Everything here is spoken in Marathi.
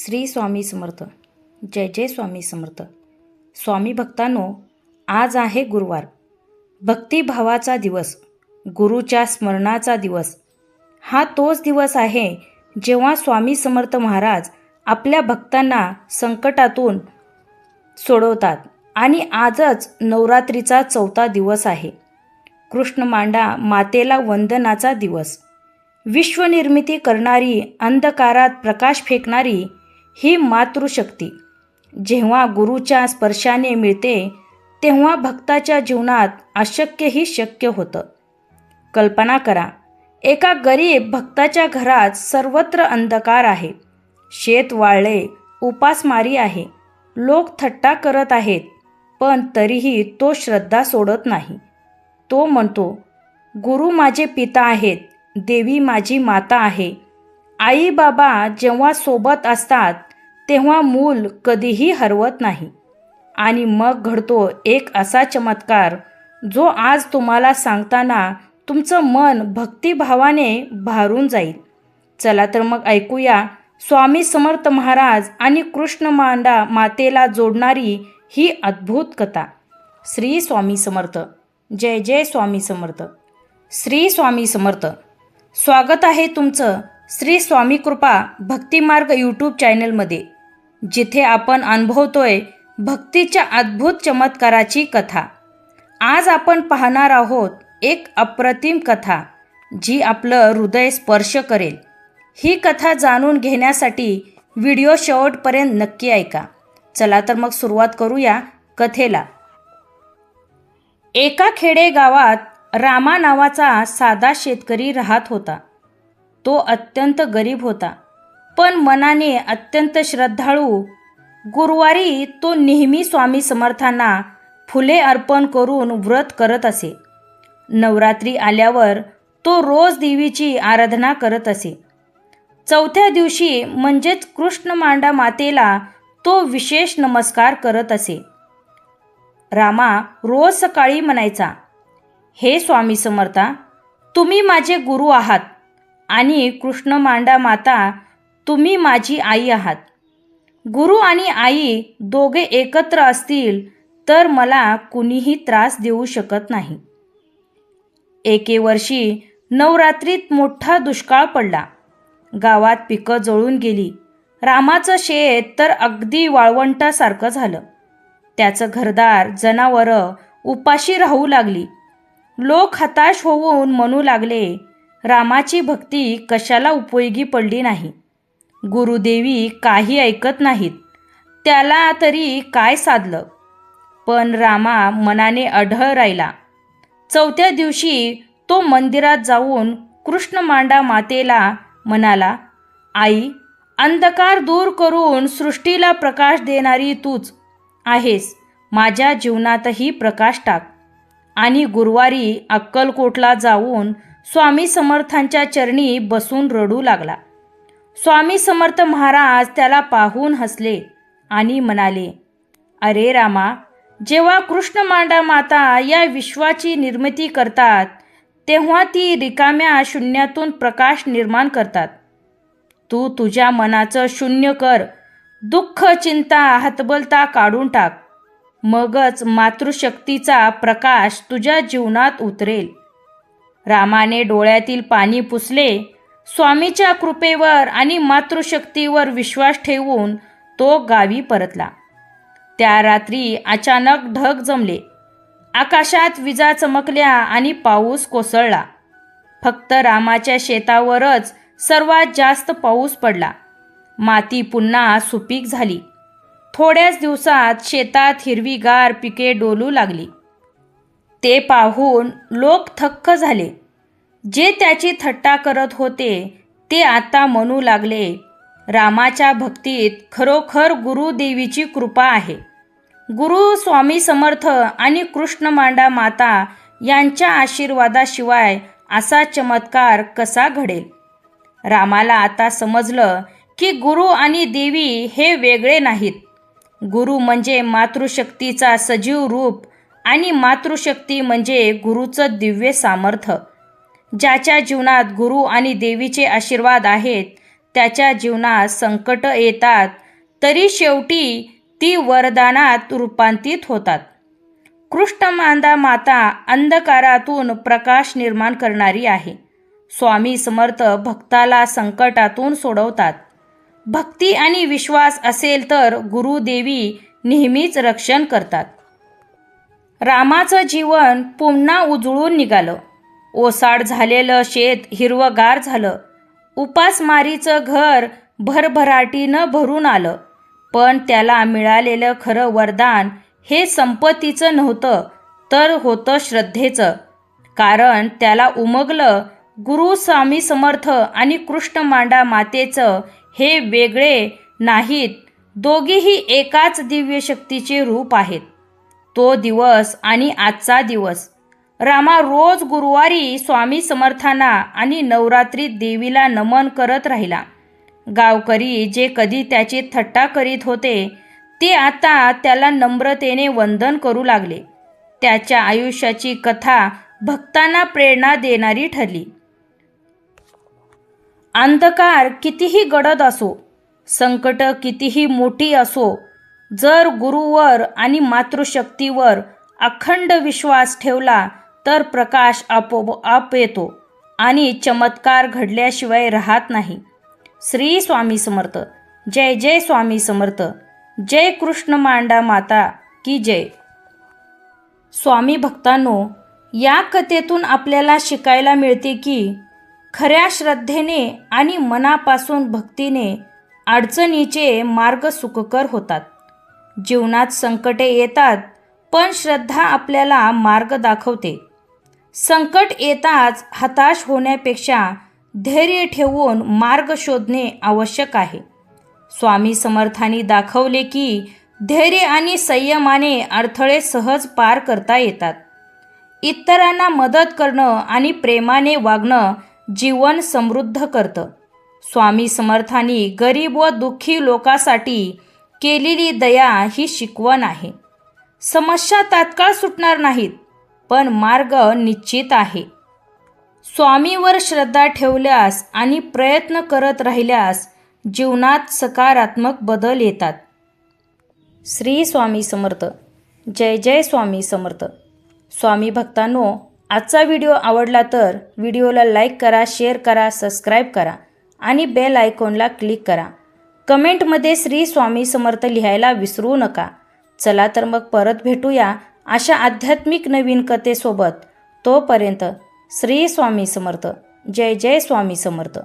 श्री स्वामी समर्थ. जय जय स्वामी समर्थ. स्वामी भक्तांनो आज आहे गुरुवार. भक्तिभावाचा दिवस गुरुच्या स्मरणाचा दिवस. हा तोच दिवस आहे जेव्हा स्वामी समर्थ महाराज आपल्या भक्तांना संकटातून सोडवतात आणि आजच नवरात्रीचा चौथा दिवस आहे. कृष्ण मांडा मातेला वंदनाचा दिवस. विश्वनिर्मिती करणारी अंधकारात प्रकाश फेकणारी ही मातृशक्ती. जेव्हा गुरुच्या स्पर्शाने मिळते तेव्हा भक्ताच्या जीवनात अशक्यही शक्य होतं. कल्पना करा एका गरीब भक्ताच्या घरात सर्वत्र अंधकार आहे. शेत वाळले उपासमारी आहे. लोक थट्टा करत आहेत पण तरीही तो श्रद्धा सोडत नाही. तो म्हणतो गुरु माझे पिता आहेत देवी माझी माता आहे. आई बाबा जेव्हा सोबत असतात तेव्हा मूल कधीही हरवत नाही. आणि मग घडतो एक असा चमत्कार जो आज तुम्हाला सांगताना तुमचं मन भक्तिभावाने भारून जाईल. चला तर मग ऐकूया स्वामी समर्थ महाराज आणि कृष्ण मांडा मातेला जोडणारी ही अद्भुत कथा. श्री स्वामी समर्थ. जय जय स्वामी समर्थ. श्री स्वामी समर्थ. स्वागत आहे तुमचं श्री स्वामी कृपा भक्तिमार्ग यूट्यूब चॅनलमध्ये जिथे आपण अनुभवतोय भक्तीच्या अद्भुत चमत्काराची कथा. आज आपण पाहणार आहोत एक अप्रतिम कथा जी आपलं हृदय स्पर्श करेल. ही कथा जाणून घेण्यासाठी व्हिडिओ शेवटपर्यंत नक्की ऐका. चला तर मग सुरुवात करूया कथेला. एका खेडेगावात रामा नावाचा साधा शेतकरी राहत होता. तो अत्यंत गरीब होता. पण मनाने अत्यंत श्रद्धाळू. गुरुवारी तो नेहमी स्वामी समर्थांना फुले अर्पण करून व्रत करत असे. नवरात्री आल्यावर तो रोज देवीची आराधना करत असे. चौथ्या दिवशी म्हणजेच कृष्ण मांडा मातेला तो विशेष नमस्कार करत असे. रामा रोज सकाळी म्हणायचा हे स्वामी समर्था तुम्ही माझे गुरु आहात आणि कृष्ण मांडा माता तुम्ही माझी आई आहात. गुरु आणि आई दोघे एकत्र असतील तर मला कुणीही त्रास देऊ शकत नाही. एके वर्षी नवरात्रीत मोठा दुष्काळ पडला. गावात पिकं जळून गेली. रामाचं शेत तर अगदी वाळवंटासारखं झालं. त्याचं घरदार जनावरं उपाशी राहू लागली. लोक हताश होऊन म्हणू लागले रामाची भक्ती कशाला उपयोगी पडली नाही? गुरुदेवी काही ऐकत नाहीत. त्याला तरी काय साधलं? पण रामा मनाने अढळ राहिला. चौथ्या दिवशी तो मंदिरात जाऊन कृष्ण मांडा मातेला म्हणाला आई अंधकार दूर करून सृष्टीला प्रकाश देणारी तूच आहेस. माझ्या जीवनातही प्रकाश टाक. आणि गुरुवारी अक्कलकोटला जाऊन स्वामी समर्थांच्या चरणी बसून रडू लागला. स्वामी समर्थ महाराज त्याला पाहून हसले आणि म्हणाले अरे रामा जेव्हा कृष्ण मांडा माता या विश्वाची निर्मिती करतात तेव्हा ती रिकाम्या शून्यातून प्रकाश निर्माण करतात. तू तुझ्या मनाचं शून्य कर दुःख चिंता हतबलता काढून टाक. मगच मातृशक्तीचा प्रकाश तुझ्या जीवनात उतरेल. रामाने डोळ्यातील पाणी पुसले स्वामीच्या कृपेवर आणि मातृशक्तीवर विश्वास ठेवून तो गावी परतला. त्या रात्री अचानक ढग जमले. आकाशात विजा चमकल्या आणि पाऊस कोसळला. फक्त रामाच्या शेतावरच सर्वात जास्त पाऊस पडला. माती पुन्हा सुपीक झाली. थोड्याच दिवसात शेतात हिरवीगार पिके डोलू लागली. ते पाहून लोक थक्क झाले. जे त्याची थट्टा करत होते ते आता म्हणू लागले रामाच्या भक्तीत खरोखर गुरुदेवीची कृपा आहे. गुरु स्वामी समर्थ आणि कृष्ण मांडा माता यांच्या आशीर्वादाशिवाय असा चमत्कार कसा घडेल? रामाला आता समजलं की गुरु आणि देवी हे वेगळे नाहीत. गुरु म्हणजे मातृशक्तीचा सजीव रूप आणि मातृशक्ती म्हणजे गुरुचं दिव्य सामर्थ्य. ज्याच्या जीवनात गुरु आणि देवीचे आशीर्वाद आहेत त्याच्या जीवनात संकट येतात तरी शेवटी ती वरदानात रूपांतरित होतात. कृष्णमांदा माता अंधकारातून प्रकाश निर्माण करणारी आहे. स्वामी समर्थ भक्ताला संकटातून सोडवतात. भक्ती आणि विश्वास असेल तर गुरुदेवी नेहमीच रक्षण करतात. रामाचं जीवन पुन्हा उजळून निघालं. ओसाड झालेलं शेत हिरवगार झालं. उपासमारीचं घर भरभराटीनं भरून आलं. पण त्याला मिळालेलं खरं वरदान हे संपत्तीचं नव्हतं तर होतं श्रद्धेचं. कारण त्याला उमगलं गुरु स्वामी समर्थ आणि कृष्ण मांडा मातेचं हे वेगळे नाहीत दोघेही एकाच दिव्य शक्तीचे रूप आहेत. तो दिवस आणि आजचा दिवस रामा रोज गुरुवारी स्वामी समर्थांना आणि नवरात्रीत देवीला नमन करत राहिला. गावकरी जे कधी त्याची थट्टा करीत होते ते आता त्याला नम्रतेने वंदन करू लागले. त्याच्या आयुष्याची कथा भक्तांना प्रेरणा देणारी ठरली. अंधकार कितीही गडद असो संकट कितीही मोठी असो जर गुरुवर आणि मातृशक्तीवर अखंड विश्वास ठेवला तर प्रकाश आपोआप येतो आणि चमत्कार घडल्याशिवाय राहत नाही. श्री स्वामी समर्थ. जय जय स्वामी समर्थ. जय कृष्ण मांडा माता की जय. स्वामी भक्तांनो या कथेतून आपल्याला शिकायला मिळते की खऱ्या श्रद्धेने आणि मनापासून भक्तीने अडचणीचे मार्ग सुखकर होतात. जीवनात संकटे येतात पण श्रद्धा आपल्याला मार्ग दाखवते. संकट येताच हताश होण्यापेक्षा धैर्य ठेवून मार्ग शोधणे आवश्यक आहे. स्वामी समर्थांनी दाखवले की धैर्य आणि संयमाने अडथळे सहज पार करता येतात. इतरांना मदत करणं आणि प्रेमाने वागणं जीवन समृद्ध करतं. स्वामी समर्थांनी गरीब व दुःखी लोकांसाठी केलेली दया ही शिकवण आहे. समस्या तात्काळ सुटणार नाहीत. पण मार्ग निश्चित आहे. स्वामीवर श्रद्धा ठेवल्यास आणि प्रयत्न करत राहिल्यास जीवनात सकारात्मक बदल येतात. श्री स्वामी समर्थ. जय जय स्वामी समर्थ. स्वामी भक्तांनो आजचा व्हिडिओ आवडला तर व्हिडिओला लाईक करा शेअर करा सबस्क्राईब करा आणि बेल आयकॉनला क्लिक करा. कमेंटमध्ये श्री स्वामी समर्थ लिहायला विसरू नका. चला तर मग परत भेटूया अशा आध्यात्मिक नवीन कथेसोबत तोपर्यंत श्री स्वामी समर्थ. जय जय स्वामी समर्थ.